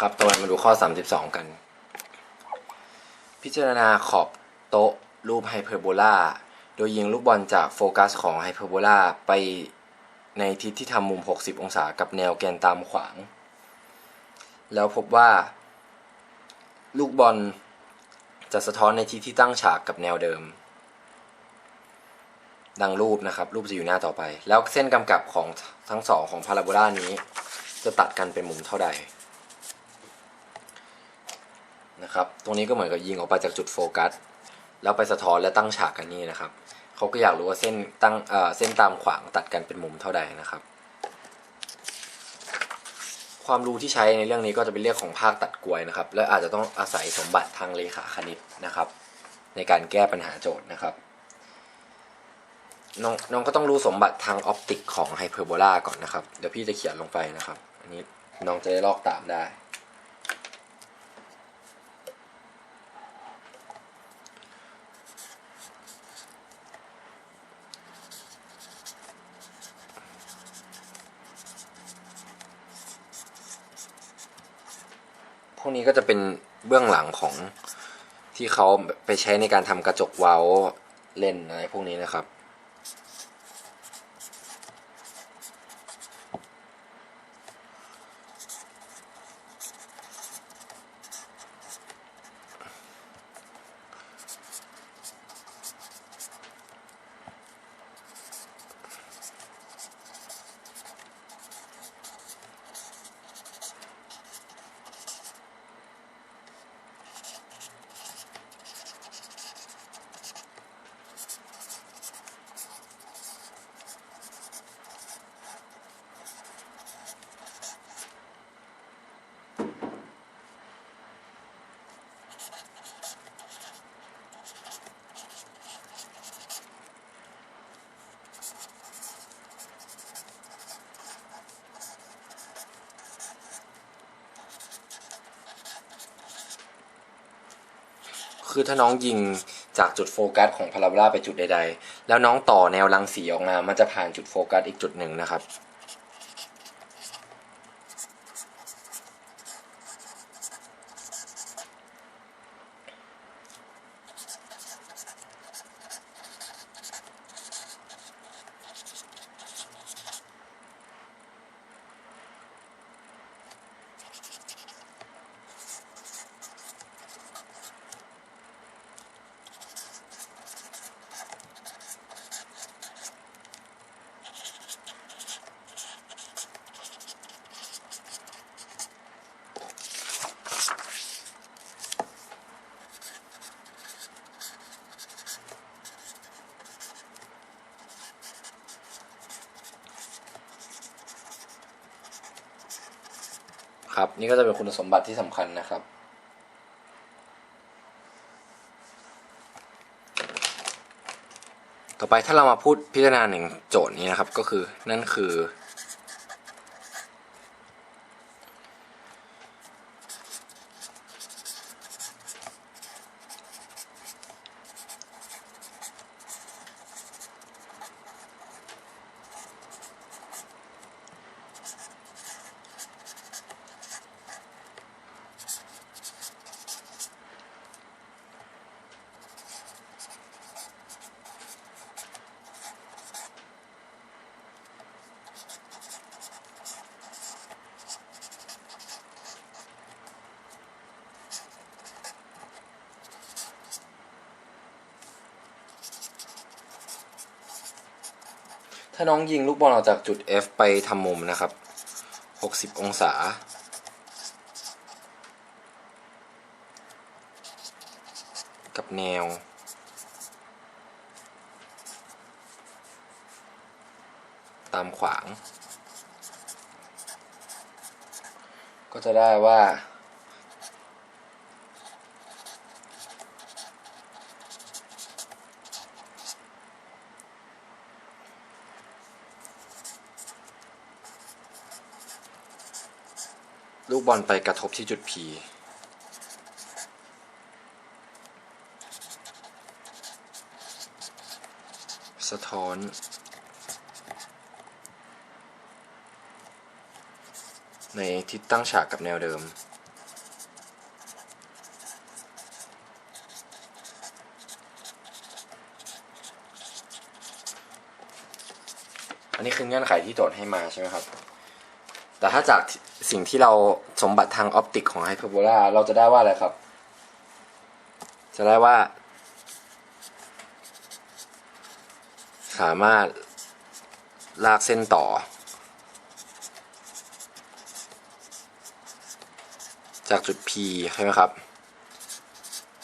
ครับต่อไปมาดูข้อ 32 กัน พิจารณาขอบโต๊ะรูปไฮเปอร์โบลาโดยยิงลูกบอลจากโฟกัสของไฮเปอร์โบลาไปในทิศที่ทำมุม 60 องศากับแนวแกนตามขวาง แล้วพบว่า ลูกบอลจะสะท้อนในทิศที่ตั้งฉากกับแนวเดิม ดังรูปนะครับ รูปจะอยู่หน้าต่อไป แล้วเส้นกำกับของทั้งสองของพาราโบลานี้ จะตัดกันเป็นมุมเท่าใด นะครับ ตรงนี้ก็เหมือนกับยิงออกไปจากจุดโฟกัส แล้วไปสะท้อนและตั้งฉากกันนี่นะครับ เขาก็อยากรู้ว่าเส้นตั้งเอ่อเส้นตามขวางตัดกันเป็นมุมเท่าใดนะครับ ความรู้ที่ใช้ในเรื่องนี้ก็จะเป็นเรื่องของภาคตัดกลวยนะครับ และอาจจะต้องอาศัยสมบัติทางเลขาคณิตนะครับ ในการแก้ปัญหาโจทย์นะครับน้องน้องก็ต้องรู้สมบัติทางออปติกของไฮเปอร์โบลาก่อนนะครับ เดี๋ยวพี่จะเขียนลงไปนะครับ อันนี้น้องจะได้ลอกตามได้ นี้ก็จะเป็นเบื้องหลังของที่เขาไปใช้ในการทำกระจกเว้าเล่นอะไรพวกนี้นะครับ คือถ้าน้องยิงจากจุดโฟกัสของพาราโบลาไปจุดใดๆ แล้วน้องต่อแนวรังสีออกมา มันจะผ่านจุดโฟกัสอีกจุดหนึ่งนะครับ ครับ นี่ก็จะเป็นคุณสมบัติที่สำคัญนะครับ ต่อไปถ้าเรามาพูดพิจารณาหนึ่งโจทย์นี้นะครับ ก็คือนั่นคือ ถ้าน้องยิงลูกบอลออกจากจุด F ไปทำมุมนะครับ 60 องศา กับแนว ตามขวาง ก็จะได้ว่า กบอลไปกระทบที่จุด P สะท้อน ในทิศตั้งฉากกับแนวเดิม อันนี้คือเงื่อนไขที่โจทย์ให้มาใช่ไหมครับ แต่ถ้าจากสิ่งที่เราสมบัติทางออปติกของไฮเปอร์โบลาเราจะได้ว่าอะไรครับ จะได้ว่า สามารถลากเส้นต่อ จากจุด P ใช่ไหมครับ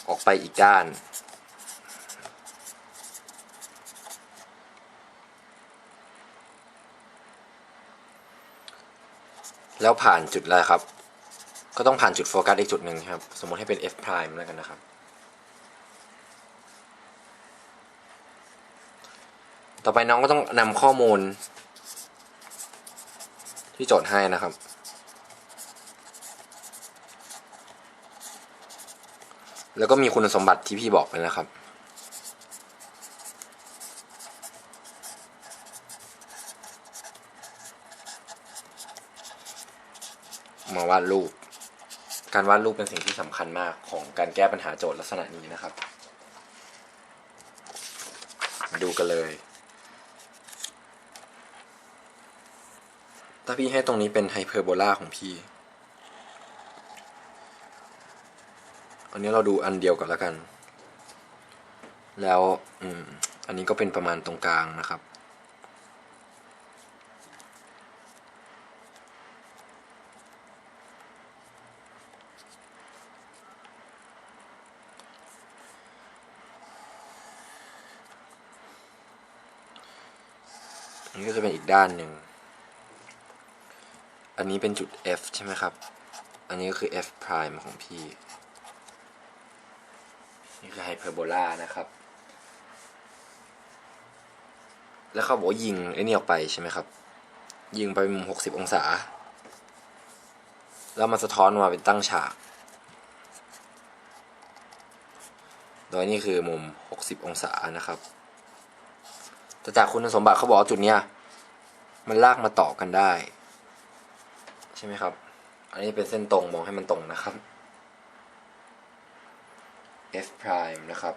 ออกไปอีกด้าน แล้วผ่านจุดอะไรครับ ก็ต้องผ่านจุดโฟกัสอีกจุดหนึ่งครับ สมมติให้เป็น f prime แล้วกันนะครับ ต่อไปน้องก็ต้องนำข้อมูล ที่โจทย์ให้นะครับ แล้วก็มีคุณสมบัติที่พี่บอกไปนะครับ วาดรูป การวาดรูปเป็นสิ่งที่สำคัญมากของการแก้ปัญหาโจทย์ลักษณะนี้นะครับมาดูกันเลย ถ้าพี่ให้ตรงนี้เป็นไฮเปอร์โบลาของพี่ อันนี้เราดูอันเดียวกันแล้วกัน แล้วอืมอันนี้ก็เป็นประมาณตรงกลางนะครับ นนี้ก็จะเป็นอีกด้านหนึ่ง อันนี้เป็นจุด F ใช่ไหมครับ อันนี้ก็คือ F prime ของพี่นี่คือไฮเปอร์โบลานะครับ แล้วเขาบอกยิงไอ้นี่ออกไปใช่ไหมครับ ยิงไปมุมหกสิบองศา แล้วมันสะท้อนมาเป็นตั้งฉาก โดยนี่คือมุมหกสิบองศานะครับ แต่จากคุณสมบัติเขาบอกจุดเนี้ยมันลากมาต่อกันได้ ใช่ไหมครับ อันนี้เป็นเส้นตรงมองให้มันตรงนะครับ f prime นะครับ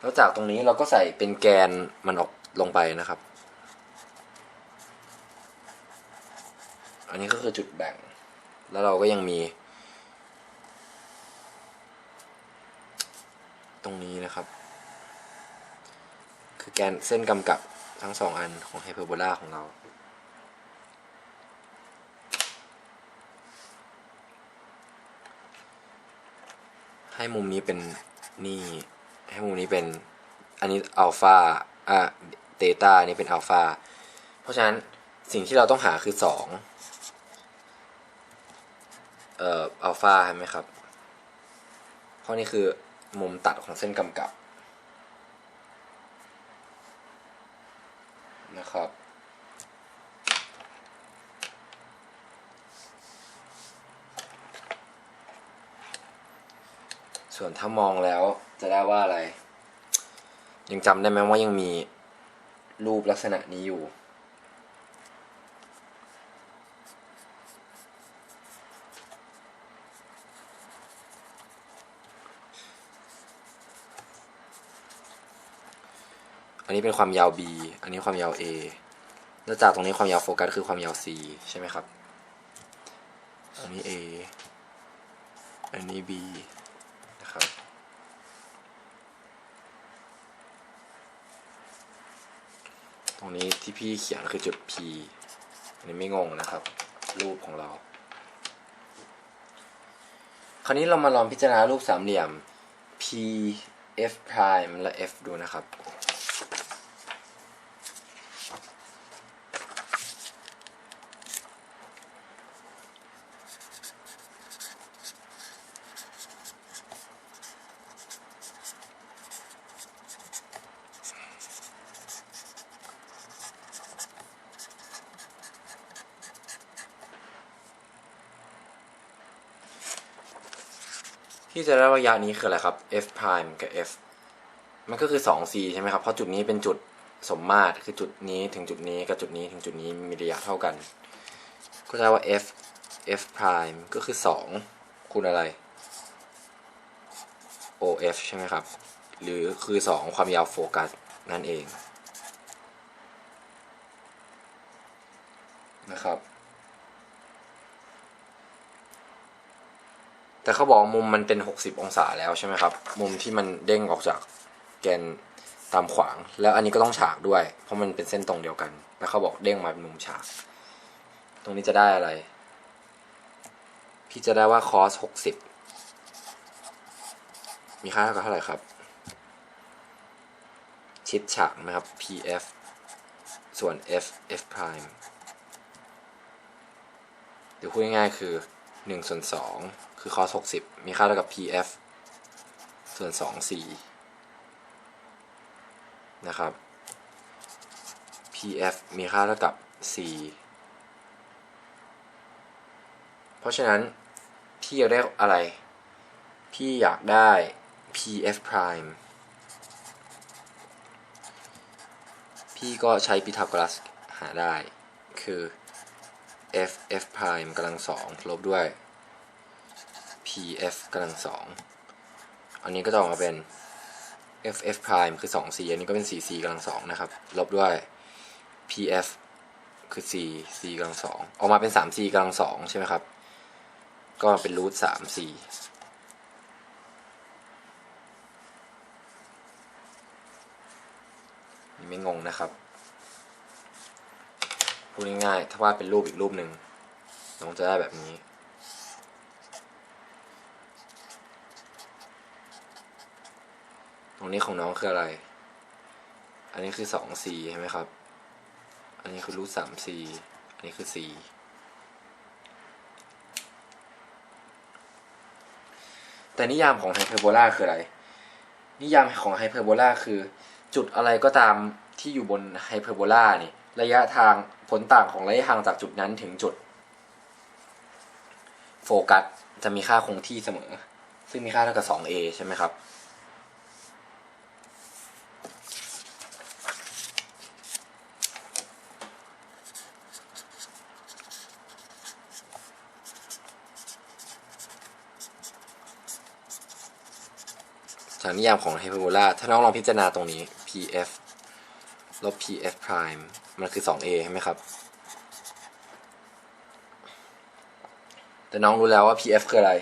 แล้วจากตรงนี้เราก็ใส่เป็นแกนมันออกลงไปนะครับ อันนี้ก็คือจุดแบ่ง แล้วเราก็ยังมี ตรงนี้นะครับ แกนเส้นกำกับทั้งสองอันของไฮเปอร์โบลาของเรา ให้มุมนี้เป็นนี่ ให้มุมนี้เป็นอันนี้อัลฟาอะเตต้านี่เป็นอัลฟาเพราะฉะนั้นสิ่งที่เราต้องหาคือสองเอ่ออัลฟาใช่ไหมครับ เพราะนี่คือมุมตัดของเส้นกำกับนะครับ ส่วนถ้ามองแล้วจะได้ว่าอะไร ยังจำได้ไหมว่ายังมีรูปลักษณะนี้อยู่ อันนี้เป็นความยาว b อันนี้ความยาว a แล้วจากตรงนี้ความยาวโฟกัสคือความยาว c ใช่ไหมครับ อันนี้ a อันนี้ b นะครับ ต รงนี้ที่พี่เขียนคือจุด P อันนี้ไม่งงนะครับ รูปของเรา คราวนี้เรามาลองพิจารณารูปสามเหลี่ยม P F prime และ F ดูนะครับ ที่จะได้ระยะนี้คืออะไรครับ f prime กับ f มันก็คือ 2c ใช่ไหมครับ เพราะจุดนี้เป็นจุดสมมาตร คือจุดนี้ถึงจุดนี้กับจุดนี้ถึงจุดนี้มีระยะเท่ากัน ก็จะว่า f f prime ก็คือ 2 คูณอะไร o f ใช่ไหมครับ หรือคือ 2 ความยาวโฟกัสนั่นเอง แต่เขาบอกมุมมันเป็น 60 องศาแล้วใช่ไหมครับ มุมที่มันเด้งออกจากแกนตามขวาง แล้วอันนี้ก็ต้องฉากด้วย เพราะมันเป็นเส้นตรงเดียวกัน แล้วเขาบอกเด้งมาเป็นมุมฉาก ตรงนี้จะได้อะไร พี่จะได้ว่า cos 60 มีค่าเท่ากับเท่าไหร่ครับ ชิดฉากนะครับ pf ส่วน f f prime หรือพูดง่ายๆคือ1ส่วน2 คือ cos 60มีค่าเท่ากับ pf ส่วน2 4นะครับ pf มีค่าเท่ากับ c เพราะฉะนั้น พี่อยากได้อะไร พี่อยากได้ pf prime พี่ก็ใช้พีทาโกรัสหาได้ คือ f f prime กำลังสองลบด้วย p f กำลังสองอันนี้ก็จะออกมาเป็น f f prime คือ2 c อันนี้ก็เป็น 4 c กำลังสองนะครับ ลบด้วย p f คือ c c กำลังสองออกมาเป็น 3 c กำลังสองใช่ไหมครับ ก็เป็นรูท 3 c นี่ไม่งงนะครับ พูดง่ายๆ ถ้าว่าดเป็นรูปอีกรูปหนึ่งน้องจะได้แบบนี้ ตรงนี้ของน้องคืออะไร อันนี้คือสอง c ใช่ไหมครับ อันนี้คือรูทสาม c อันนี้คือ c แต่นิยามของไฮเปอร์โบลาคืออะไร นิยามของไฮเปอร์โบลาคือ จุดอะไรก็ตามที่อยู่บนไฮเปอร์โบลานี่ระยะทางผลต่างของระยะทางจากจุดนั้นถึงจุด โฟกัสจะมีค่าคงที่เสมอ ซึ่งมีค่าเท่ากับ 2a ใช่ไหมครับ นิยามของไฮเปอร์โบลาถ้าน้องลองพิจารณาตรงนี้ pf ลบ pf prime มันคือ 2a ใช่ไหมครับ แต่น้องรู้แล้วว่า pf คืออะไร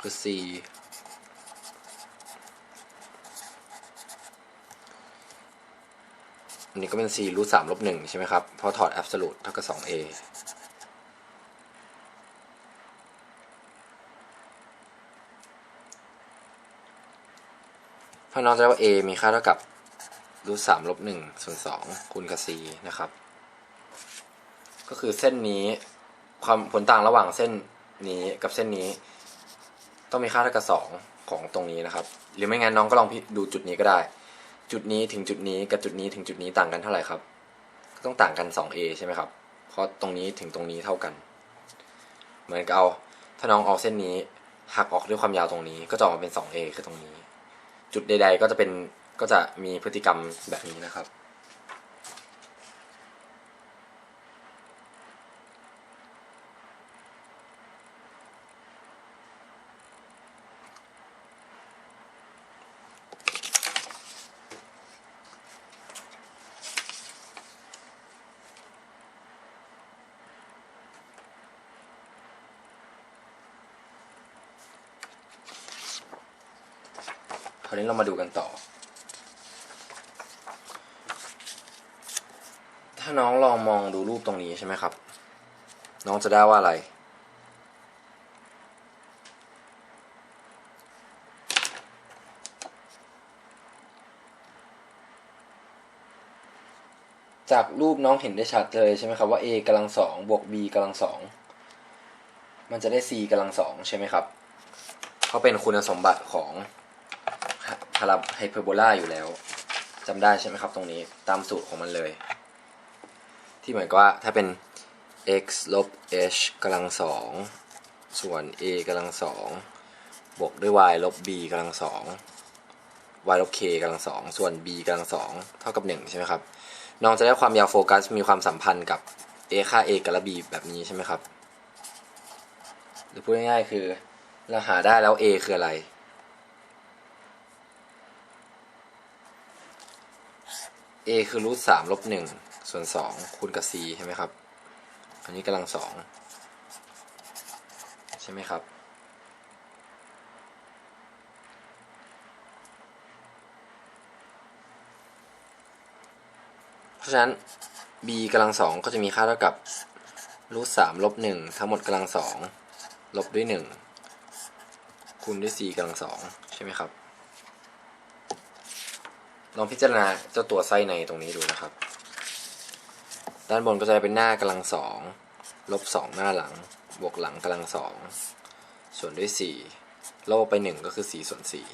คือ c อันนี้ก็เป็น c รูทสามลบหนึ่งใช่ไหมครับ เพราะถอด absolute เท่ากับ 2a พราะน้องจะได้ว่า a มีค่าเท่ากับรูทสามลบหนึ่งส่วนสองคูณกับ c นะครับ ก็คือเส้นนี้ความผลต่างระหว่างเส้นนี้กับเส้นนี้ ต้องมีค่าเท่ากับสองของตรงนี้นะครับ หรือไม่งั้นน้องก็ลองดูจุดนี้ก็ได้ จุดนี้ถึงจุดนี้กับจุดนี้ถึงจุดนี้ต่างกันเท่าไหร่ครับ ก็ต้องต่างกัน 2a ใช่ไหมครับ เพราะตรงนี้ถึงตรงนี้เท่ากัน เหมือนกับเอา ถ้าน้องเอาเส้นนี้หักออกด้วยความยาวตรงนี้ ก็จะออกมาเป็น 2a คือตรงนี้ จุดใด ๆ ก็จะเป็นก็จะมีพฤติกรรมแบบนี้นะครับาวนี้เรามาดูกันต่อ ถ้าน้องลองมองดูรูปตรงนี้ใช่ไหมครับ น้องจะได้ว่าอะไร จากรูปน้องเห็นได้ชัดเลยใช่ไหมครับว่า a กำลังสองบวก b กำลังสองมันจะได้ c กำลังสองใช่ไหมครับเขาเป็นคุณสมบัติของ พาราไฮเปอร์โบลาอยู่แล้วจำได้ใช่ไหมครับตรงนี้ตามสูตรของมันเลย ที่เหมือนกับว่าถ้าเป็น x ลบ h กำลังสองส่วน a กำลังสองบวกด้วย y ลบ b กำลังสอง y ลบ k กำลังสองส่วน b กำลังสองเท่ากับหนึ่งใช่ไหมครับ น้องจะได้ความยาวโฟกัสมีความสัมพันธ์กับ a ค่า a กับ b แบบนี้ใช่ไหมครับ หรือพูดง่ายๆคือเราหาได้แล้ว a คืออะไร a คือรูทสามลบหนึ่งส่วนสองคูณกับ c ใช่ไหมครับ อันนี้กำลังสองใช่ไหมครับ เพราะฉะนั้น b กำลังสองก็จะมีค่าเท่ากับรูทสามลบหนึ่งทั้งหมดกำลังสองลบด้วยหนึ่งคูณด้วย c กำลังสองใช่ไหมครับ ลองพิจารณาเจ้าตัวไส้ในตรงนี้ดูนะครับ ด้านบนก็จะเป็นหน้ากำลังสองลบสองหน้าหลัง บวกหลังกำลังสองส่วนด้วยสี่ลบไปหนึ่งก็คือสี่ส่วนสี่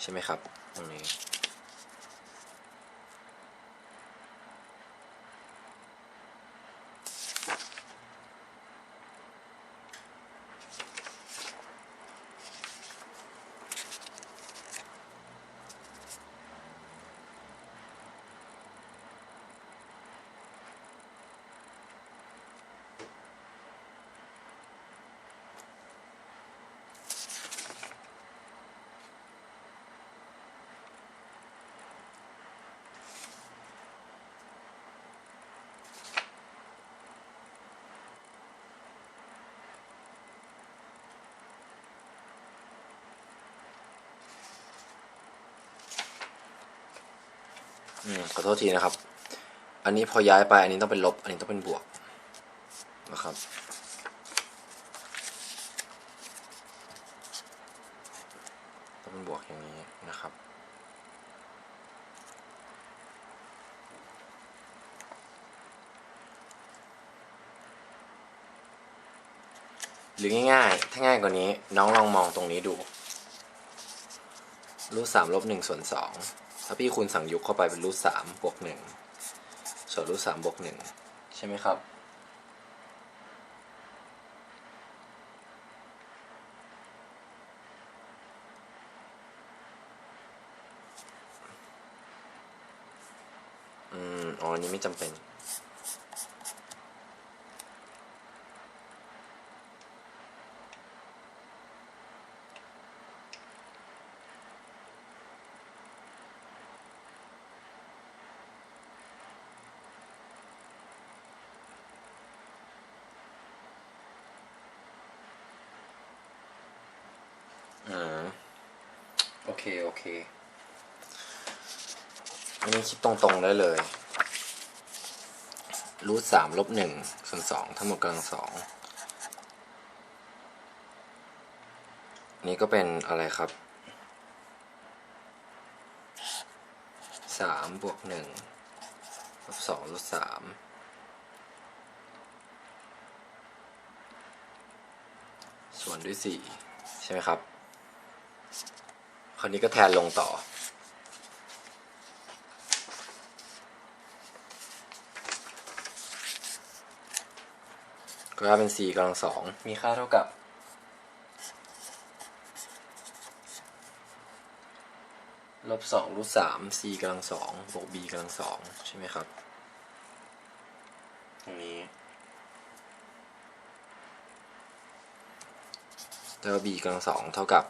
ใช่ไหมครับ ตรงนี้ อืมขอโทษทีนะครับ อันนี้พอย้ายไปอันนี้ต้องเป็นลบ อันนี้ต้องเป็นบวกนะครับ ต้องเป็นบวกอย่างนี้นะครับ หรือง่ายๆ ถ้าง่ายกว่านี้ น้องลองมองตรงนี้ดู รูทสามลบหนึ่งส่วนสอง ถ้าพี่คูณสั่งยุกเข้าไปเป็นรูทสามบวกหนึ่งส่วนรูทสามบวกหนึ่งใช่ไหมครับ อืม อ๋อนนี้ไม่จำเป็น อืม โอเค โอเค อันนี้คิดตรงๆได้เลยรูทสามลบหนึ่งส่วนสองทั้งหมดกำลังสองนนี้ก็เป็นอะไรครับสามบวกหนึ่งลบสองรูทสามส่วนด้วยสี่ใช่ไหมครับ คราวนี้ก็แทนลงต่อ ก็ได้เป็น4กำลังสองมีค่าเท่ากับลบสองรูทสาม c กำลังสองบวก b กำลังสองใช่ไหมครับ ตรงนี้ แล้ว b กำลังสองเท่ากับ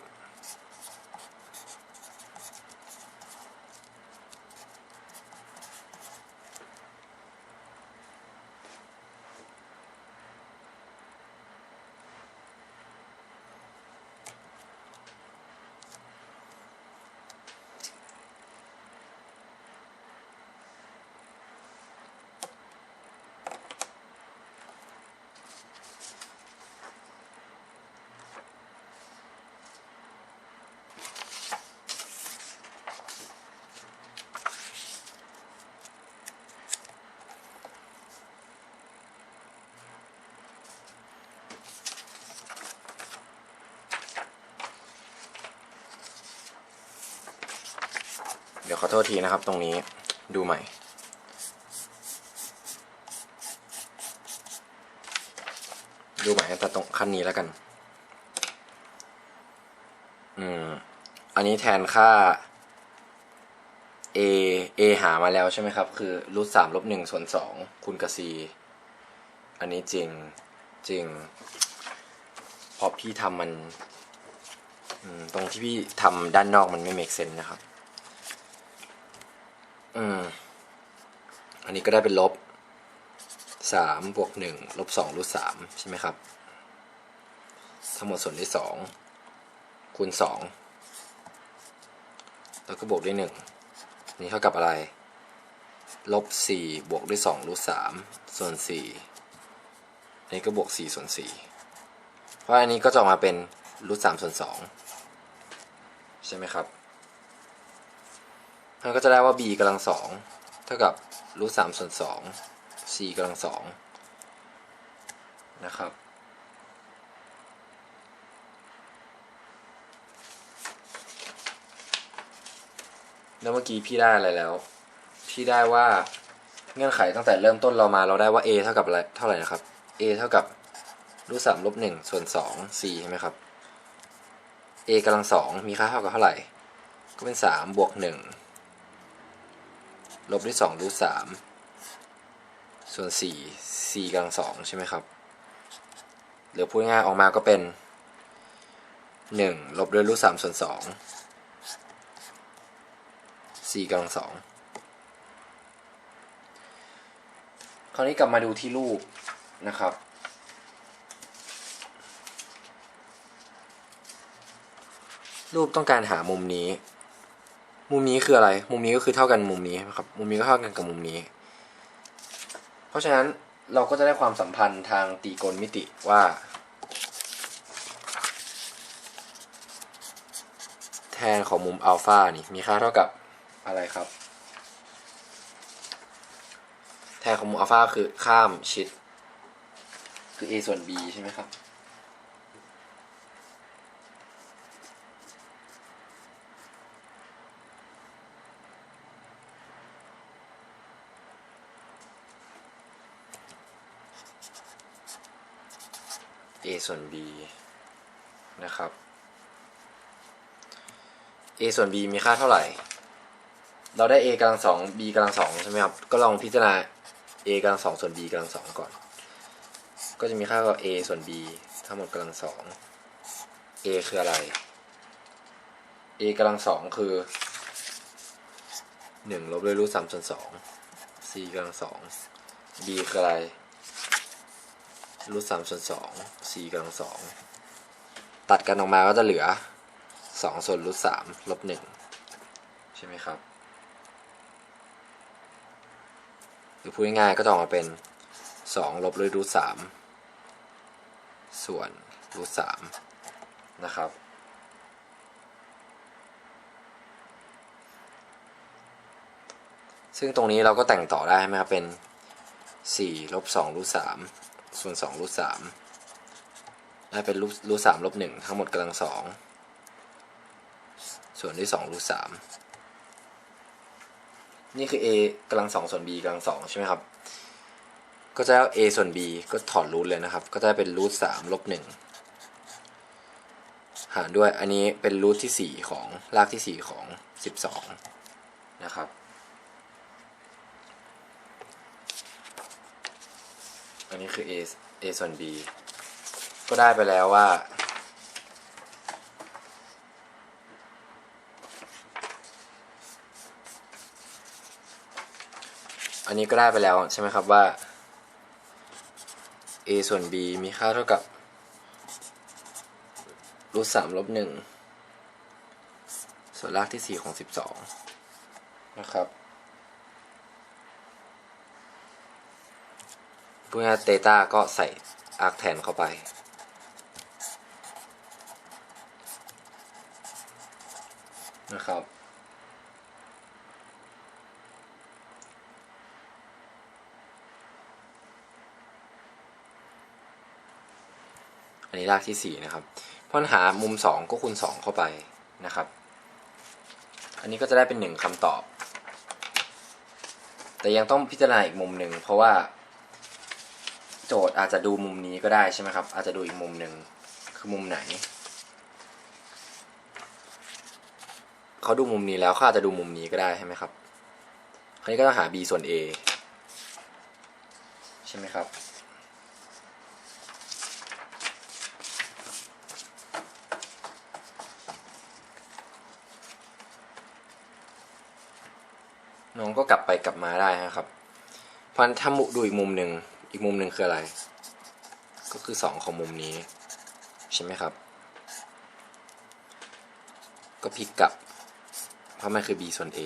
เดี๋ยวขอโทษทีนะครับตรงนี้ดูใหม่ ดูใหม่แต่ตรงขั้นนี้แล้วกัน อืม อันนี้แทนค่า a a หามาแล้วใช่ไหมครับ คือรูทสามลบหนึ่งส่วนสองคูณกับ c อันนี้จริงจริง พอพี่ทำมันมตรงที่พี่ทำด้านนอกมันไม่ make sense นะครับ อืม อันนี้ก็ได้เป็นลบสามบวกหนึ่งลบสองรูทสามใช่ไหมครับ ทั้งหมดส่วนที่สองคูณสองแล้วก็บวกด้วยหนึ่งนี่เท่ากับอะไร ลบสี่บวกด้วยสองรูทสามส่วนสี่นนี้ก็บวกสี่ส่วนสี่เพราะอันนี้ก็จะออกมาเป็นรูทสามส่วนสองใช่ไหมครับ มันก็จะได้ว่า b กำลังสองเท่ากับรูทสามส่วนสอง c กำลังสองนะครับ แล้วเมื่อกี้พี่ได้อะไรแล้ว พี่ได้ว่าเงื่อนไขตั้งแต่เริ่มต้นเรามาเราได้ว่า a เท่ากับอะไรเท่าไหร่นะครับ a เท่ากับรูทสามลบหนึ่งส่วนสอง c ใช่ไหมครับ a กำลังสองมีค่าเท่ากับเท่าไหร่ ก็เป็นสามบวกหนึ่ง ลบด้วยสองรูทสามส่วนสี่ c กำลังสองใช่ไหมครับหรือพูดง่ายออกมาก็เป็นหนึ่งลบด้วยรูทสามส่วนสอง c กำลังสองคราวนี้กลับมาดูที่รูปนะครับรูปต้องการหามุมนี้ มุมนี้คืออะไร มุมนี้ก็คือเท่ากันมุมนี้ครับ มุมนี้ก็เท่ากันกับมุมนี้ เพราะฉะนั้นเราก็จะได้ความสัมพันธ์ทางตรีโกณมิติว่า แทนของมุมอัลฟานี่มีค่าเท่ากับอะไรครับ แทนของมุมอัลฟาคือข้ามชิด คือ a ส่วน b ใช่ไหมครับ ส่วน b นะครับ a ส่วน b มีค่าเท่าไหร่ เราได้ a กำลังสอง b กำลังสองใช่ไหมครับ ก็ลองพิจารณา a กำลังสองส่วน b กำลังสองก่อน ก็จะมีค่ากับ a ส่วน b ทั้งหมดกำลังสอง a คืออะไร a กำลังสองคือหนึ่งลบด้วยรูทสามส่วนสอง c กำลังสอง b คืออะไร รูทสามส่วนสอง c กำลังสองตัดกันออกมาก็จะเหลือสองส่วนรูทสามลบหนึ่งใช่ไหมครับ หรือพูดง่ายๆก็จะออกมาเป็นสองลบด้วยรูทสามส่วนรูทสามนะครับซึ่งตรงนี้เราก็แต่งต่อได้ใช่ไหมครับ เป็นสี่ลบสองรูทสาม ส่วนสองรูทสามได้เป็นรูทรูทสามลบหนึ่งทั้งหมดกำลังสองส่วนด้วยสองรูทสามนี่คือ a กำลังสองส่วน b กำลังสองใช่ไหมครับ ก็จะเอา a ส่วน b ก็ถอดรูทเลยนะครับ ก็จะเป็นรูทสามลบหนึ่งหารด้วยอันนี้เป็นรูทที่สี่ของรากที่สี่ของสิบสองนะครับ อันนี้คือ a a ส่วน b ก็ได้ไปแล้วว่า อันนี้ก็ได้ไปแล้วใช่ไหมครับว่า a ส่วน b มีค่าเท่ากับรูทสามลบหนึ่งส่วนรากที่สี่ของสิบสองนะครับ พวกนี้เตต้าก็ใส่อาร์คแทนเข้าไป นะครับ อันนี้รากที่สี่นะครับพอหามุมสองก็คูณสองเข้าไปนะครับ อันนี้ก็จะได้เป็นหนึ่งคำตอบ แต่ยังต้องพิจารณาอีกมุมหนึ่งเพราะว่า โจทย์อาจจะดูมุมนี้ก็ได้ใช่ไหมครับ อาจจะดูอีกมุมหนึ่งคือมุมไหนเขาดูมุมนี้แล้วเขาอาจจะดูมุมนี้ก็ได้ใช่ไหมครับคราวนี้ก็ต้องหา b ส่วน a ใช่ไหมครับน้องก็กลับไปกลับมาได้นะครับ เพราะฉะนั้นถ้าดูอีกมุมหนึ่ง อีกมุมหนึ่งคืออะไร ก็คือสองของมุมนี้ ใช่ไหมครับ ก็พลิกกลับ เพราะมันคือ b ส่วน a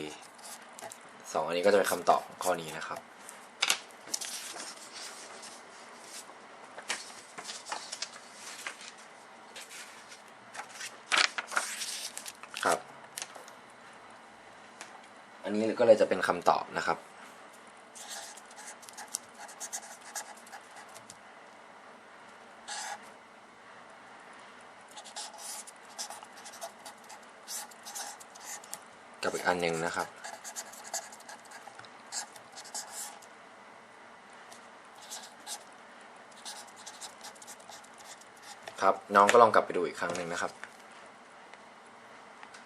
สองอันนี้ก็จะเป็นคำตอบของข้อนี้นะครับ ครับ อันนี้ก็เลยจะเป็นคำตอบนะครับ กับอีก อันหนึ่งนะครับ ครับน้องก็ลองกลับไปดูอีกครั้งหนึ่งนะครับ